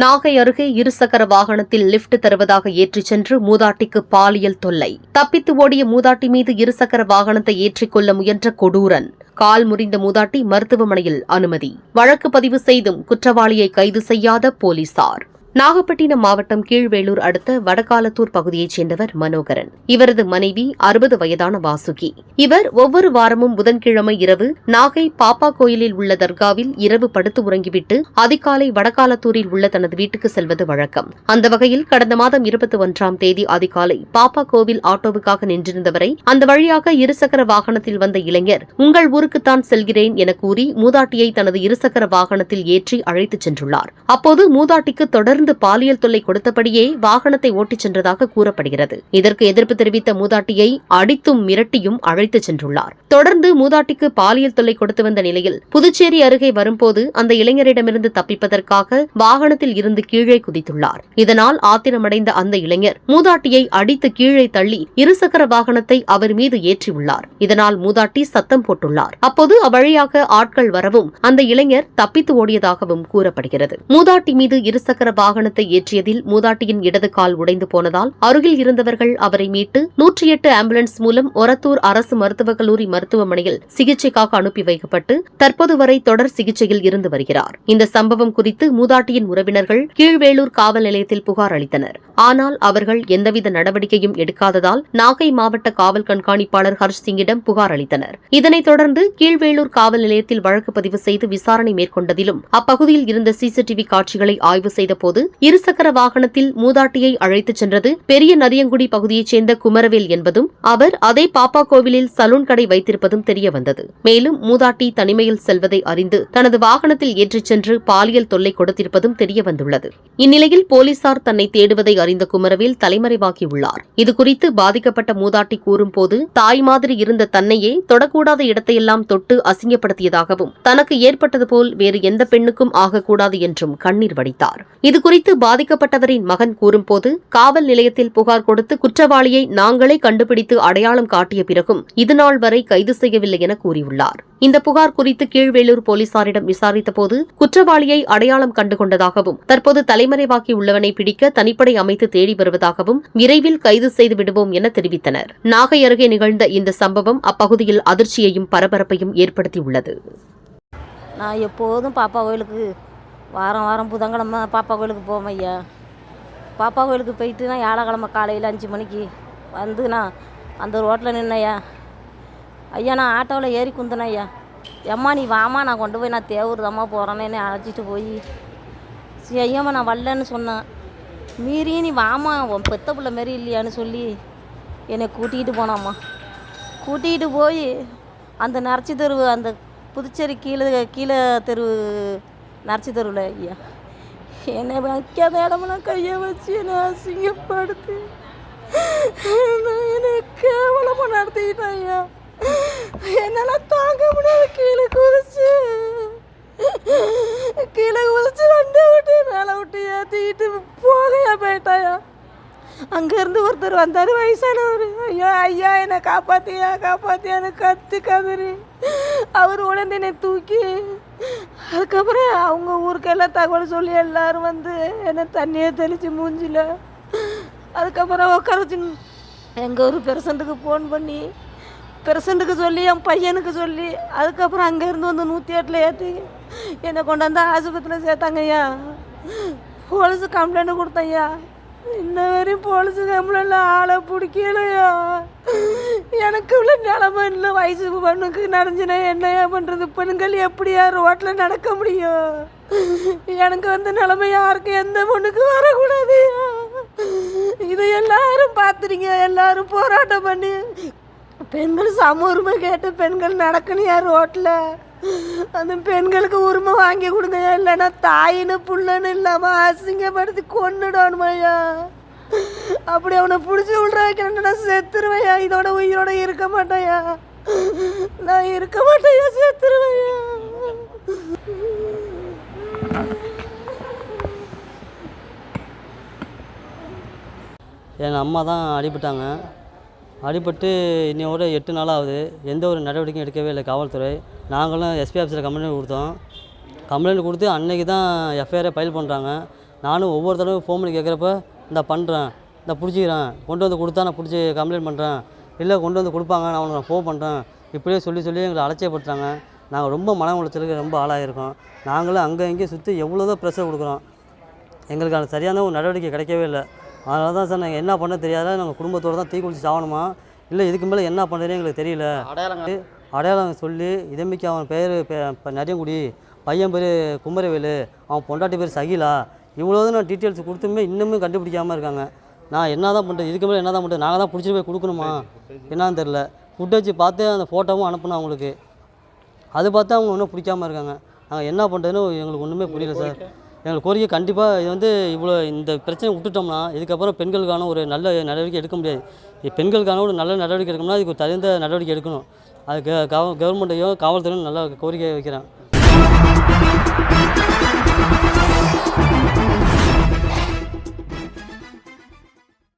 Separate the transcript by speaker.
Speaker 1: நாகை அருகே இருசக்கர வாகனத்தில் லிப்ட் தருவதாக ஏற்றிச் சென்று மூதாட்டிக்கு பாலியல் தொல்லை. தப்பித்து ஓடிய மூதாட்டி மீது இருசக்கர வாகனத்தை ஏற்றிக்கொள்ள முயன்ற கொடூரன். கால் முறிந்த மூதாட்டி மருத்துவமனையில் அனுமதி. வழக்கு பதிவு செய்தும் குற்றவாளியை கைது செய்யாத போலீசார். நாகப்பட்டினம் மாவட்டம் கீழ்வேளூர் அடுத்த வடகாலத்தூர் பகுதியைச் சேர்ந்தவர் மனோகரன். இவரது மனைவி அறுபது வயதான வாசுகி. இவர் ஒவ்வொரு வாரமும் புதன்கிழமை இரவு நாகை பாப்பா கோயிலில் உள்ள தர்காவில் இரவு படுத்து உறங்கிவிட்டு அதிகாலை வடகாலத்தூரில் உள்ள தனது வீட்டுக்கு செல்வது வழக்கம். அந்த வகையில் கடந்த மாதம் இருபத்தி ஒன்றாம் தேதி அதிகாலை பாப்பா கோவில் ஆட்டோவுக்காக நின்றிருந்தவரை அந்த வழியாக இருசக்கர வாகனத்தில் வந்த இளைஞர் உங்கள் ஊருக்குத்தான் செல்கிறேன் என கூறி மூதாட்டியை தனது இருசக்கர வாகனத்தில் ஏற்றி அழைத்துச் சென்றுள்ளார். அப்போது மூதாட்டிக்கு தொடர்ந்து பாலியல் தொல்லை கொடுத்தபடியே வாகனத்தை ஓட்டிச் சென்றதாக கூறப்படுகிறது. இதற்கு எதிர்ப்பு தெரிவித்த மூதாட்டியை அடித்தும் மிரட்டியும் அழைத்துச் சென்றுள்ளார். தொடர்ந்து மூதாட்டிக்கு பாலியல் தொல்லை கொடுத்து வந்த நிலையில் புதுச்சேரி அருகே வரும்போது அந்த இளைஞரிடமிருந்து தப்பிப்பதற்காக வாகனத்தில் இருந்து கீழே குதித்துள்ளார். இதனால் ஆத்திரமடைந்த அந்த இளைஞர் மூதாட்டியை அடித்து கீழே தள்ளி இருசக்கர வாகனத்தை அவர் மீது ஏற்றியுள்ளார். இதனால் மூதாட்டி சத்தம் போட்டுள்ளார். அப்போது அவ்வழியாக ஆட்கள் வரவும் அந்த இளைஞர் தப்பித்து ஓடியதாகவும் கூறப்படுகிறது. மூதாட்டி மீது இருசக்கர வாகனத்தை ஏற்றியதில் மூதாட்டியின் இடது கால் உடைந்து போனதால் அருகில் இருந்தவர்கள் அவரை மீட்டு நூற்றி எட்டு ஆம்புலன்ஸ் மூலம் ஒரத்தூர் அரசு மருத்துவக் கல்லூரி மருத்துவமனையில் சிகிச்சைக்காக அனுப்பி வைக்கப்பட்டு தற்போது வரை தொடர் சிகிச்சையில் இருந்து வருகிறார். இந்த சம்பவம் குறித்து மூதாட்டியின் உறவினர்கள் கீழ்வேளூர் காவல் நிலையத்தில் புகார் அளித்தனர். ஆனால் அவர்கள் எந்தவித நடவடிக்கையும் எடுக்காததால் நாகை மாவட்ட காவல் கண்காணிப்பாளர் ஹர்ஷ் சிங்கிடம் புகார் அளித்தனர். இதனைத் தொடர்ந்து கீழ்வேளூர் காவல் நிலையத்தில் வழக்கு பதிவு செய்து விசாரணை மேற்கொண்டதிலும் அப்பகுதியில் இருந்த சிசிடிவி காட்சிகளை ஆய்வு செய்தபோது இருசக்கர வாகனத்தில் மூதாட்டியை அழைத்துச் சென்றது. பெரிய நரியங்குடி பகுதியைச் சேர்ந்த குமரவேல் என்பதும் அவர் அதே பாப்பா கோவிலில் சலூன் கடை வைத்திருப்பதும் தெரியவந்தது மேலும் மூதாட்டி தனிமையில் செல்வதை அறிந்து தனது வாகனத்தில் ஏற்றிச் சென்று பாலியல் தொல்லை கொடுத்திருப்பதும் தெரியவந்துள்ளது இந்நிலையில் போலீசார் தன்னை தேடுவதை அறிந்த குமரவேல் தலைமறைவாகியுள்ளார். இதுகுறித்து பாதிக்கப்பட்ட மூதாட்டி கூறும்போது தாய் மாதிரி இருந்த தன்னையே தொடக்கூடாத இடத்தையெல்லாம் தொட்டு அசிங்கப்படுத்தியதாகவும் தனக்கு ஏற்பட்டது போல் வேறு எந்த பெண்ணுக்கும் ஆகக்கூடாது என்றும் கண்ணீர் வடித்தார். இது இதுகுறித்து பாதிக்கப்பட்டவரின் மகன் கூறும்போது காவல் நிலையத்தில் புகார் கொடுத்து குற்றவாளியை நாங்களே கண்டுபிடித்து அடையாளம் காட்டிய பிறகும் இதுநாள் வரை கைது செய்யவில்லை என கூறியுள்ளார். இந்த புகார் குறித்து கீழ்வேலூர் போலீசாரிடம் விசாரித்தபோது குற்றவாளியை அடையாளம் கண்டுகொண்டதாகவும் தற்போது தலைமறைவாக்கி உள்ளவனை பிடிக்க தனிப்படை அமைத்து தேடி வருவதாகவும் விரைவில் கைது செய்து விடுவோம் என தெரிவித்தனர். நாகை அருகே நிகழ்ந்த இந்த சம்பவம் அப்பகுதியில் அதிர்ச்சியையும் பரபரப்பையும் ஏற்படுத்தியுள்ளது.
Speaker 2: நான் எப்போதும் பாப்பா கோயிலுக்கு வாரம் வாரம் புதன்கிழமை பாப்பா கோயிலுக்கு போவோம் ஐயா. பாப்பா கோயிலுக்கு போயிட்டு நான் வியாழக்கிழமை காலையில் அஞ்சு மணிக்கு வந்து நான் அந்த ரோட்டில் நின்னையா ஐயா. நான் ஆட்டோவில் ஏறி குந்தினேன் ஐயா. எம்மா நீ வாமா நான் கொண்டு போய் நான் தேவூர்தாம்மா போகிறேன்னு என்னை அழைச்சிட்டு போய். சரி ஐயாம்மா நான் வரலன்னு சொன்னேன். மீறி நீ வாமா உன் பெத்த பிள்ளை மாரி இல்லையான்னு சொல்லி என்னை கூட்டிகிட்டு போனாம்மா. கூட்டிகிட்டு போய் அந்த நரச்சி தெருவு அந்த புதுச்சேரி கீழே கீழே தெரு நரச்சி தெருவில் ஐயா. என்னை வைக்காத இடமெல்லாம் கையை வச்சு என்னை அசிங்கப்படுத்து. என்னை கேவலமாக நடத்திக்கிட்டேன் ஐயா. என்னால் தாங்க முடியாது கீழே குதிச்சு. கீழே குதிச்சு வண்டி விட்டு மேலே விட்டு ஏற்றிக்கிட்டு போகையா போயிட்டாயா அங்கேருந்து ஒருத்தர் வந்தார் வயசானவர். ஐயோ ஐயா என்னை காப்பாத்தியா காப்பாத்தியான்னு கத்து கதறி. அவர் உடனே என்னை தூக்கி அதுக்கப்புறம் அவங்க ஊருக்கு எல்லாம் தகவல் சொல்லி எல்லாரும் வந்து என்னை தண்ணியை தெளித்து மூஞ்சில அதுக்கப்புறம் உட்கார எங்கள் ஒரு பெர்சன்ட்டுக்கு ஃபோன் பண்ணி பெர்சன்ட்டுக்கு சொல்லி என் பையனுக்கு சொல்லி அதுக்கப்புறம் அங்கேருந்து வந்து நூற்றி எட்டில் ஏற்றி என்னை கொண்டாந்து ஆஸ்பத்திரியில் சேர்த்தாங்க ஐயா. போலீஸு கம்ப்ளைண்ட் கொடுத்தையா இன்ன வரையும் போலீஸு கம்ப்ளைண்ட்ல ஆளை பிடிக்கலையா? எனக்கு உள்ள நிலமை இல்லை. வயசு பொண்ணுக்கு நடந்துனா என்னையா பண்ணுறது பெண்கள் எப்படியா ரோட்டில் நடக்க முடியும்? எனக்கு வந்து நிலமை யாருக்கு? எந்த பொண்ணுக்கு வரக்கூடாது? இதை எல்லாரும் பார்த்துறீங்க எல்லாரும் போராட்டம் பண்ணி. பெண்கள் சம உரிமை கேட்டு பெண்கள் நடக்கணும் யார் ரோட்டில் அந்த பெண்களுக்கு உரிமை வாங்கி கொடுங்க இல்லைன்னா தாயின்னு புள்ளன்னு இல்லாமல் அசிங்கப்படுத்தி கொண்டுடணுமையா அப்படி அவனை பிடிச்சி விட்ற வைக்கணும்னா நான் செத்துருவையா இதோட உயிரோட இருக்க மாட்டேயா நான் இருக்க மாட்டேயா செத்துருவையா
Speaker 3: எங்கள் அம்மா தான் அடிபட்டாங்க. அடிபட்டு இன்னையோட எட்டு நாள் ஆகுது எந்த ஒரு நடவடிக்கையும் எடுக்கவே இல்லை காவல்துறை. நாங்களும் எஸ்பி ஆஃபீஸில் கம்ப்ளைண்ட் கொடுத்தோம். கம்ப்ளைண்ட் கொடுத்து அன்னைக்கு தான் எஃப்ஐஆரை ஃபைல் பண்ணுறாங்க நானும் ஒவ்வொரு தடவை ஃபோன் பண்ணி கேட்குறப்ப இந்த பண்ணுறேன் இந்த பிடிச்சிக்கிறேன். கொண்டு வந்து கொடுத்தா நான் பிடிச்சி கம்ப்ளைண்ட் பண்ணுறேன் இல்லை கொண்டு வந்து கொடுப்பாங்க. நான் அவனுக்கு நான் ஃபோன் பண்ணுறேன் இப்படியே சொல்லி சொல்லி எங்களை அலட்சியப்படுத்துறாங்க. நாங்கள் ரொம்ப மன உளைச்சலுக்கு ரொம்ப ஆளாகிருக்கோம் நாங்களும் அங்கே இங்கேயும் சுற்றி எவ்வளோ தான் ப்ரெஷர் கொடுக்குறோம். எங்களுக்கு சரியான ஒரு நடவடிக்கை கிடைக்கவே இல்லை. அதனால தான் சார் நாங்கள் என்ன பண்ண தெரியாத நாங்கள் குடும்பத்தோடு தான் தீ குளிச்சு சாகணுமா? இல்லை இதுக்கு மேலே என்ன பண்ணுறதுன்னு எங்களுக்கு தெரியல.
Speaker 4: அடையாளங்கள்
Speaker 3: அடையாளம் சொல்லி இதம்பிக்கு அவன் பேர் நரியங்குடி பையன் பேர் குமரவேலு அவன் பொண்டாட்டி பேர் சகிலா இவ்வளோதான் நான் டீட்டெயில்ஸ் கொடுத்துமே இன்னுமே கண்டுபிடிக்காமல் இருக்காங்க. நான் என்ன தான் பண்ணுறது இதுக்கு மேலே என்ன தான் பண்ணுறது நாங்கள் தான் பிடிச்சிட்டு போய் கொடுக்கணுமா? என்னன்னு தெரில ஃபுட்டேஜ் பார்த்து அந்த ஃபோட்டோவும் அனுப்பணும் அவங்களுக்கு. அது பார்த்து அவங்க ஒன்றும் பிடிக்காம இருக்காங்க. நாங்கள் என்ன பண்ணுறதுன்னு எங்களுக்கு ஒன்றுமே புரியல சார். எங்கள் கோரிக்கை கண்டிப்பாக இது வந்து இவ்வளோ இந்த பிரச்சனை விட்டுட்டோம்னா இதுக்கப்புறம் பெண்களுக்கான ஒரு நல்ல நடவடிக்கை எடுக்க முடியாது. பெண்களுக்கான ஒரு நல்ல நடவடிக்கை எடுக்கணும்னா அதுக்கு தகுந்த நடவடிக்கை எடுக்கணும். அதுக்கு கவ கவர்மெண்ட்டையும் காவல்துறையும் நல்லா கோரிக்கை வைக்கிறேன்.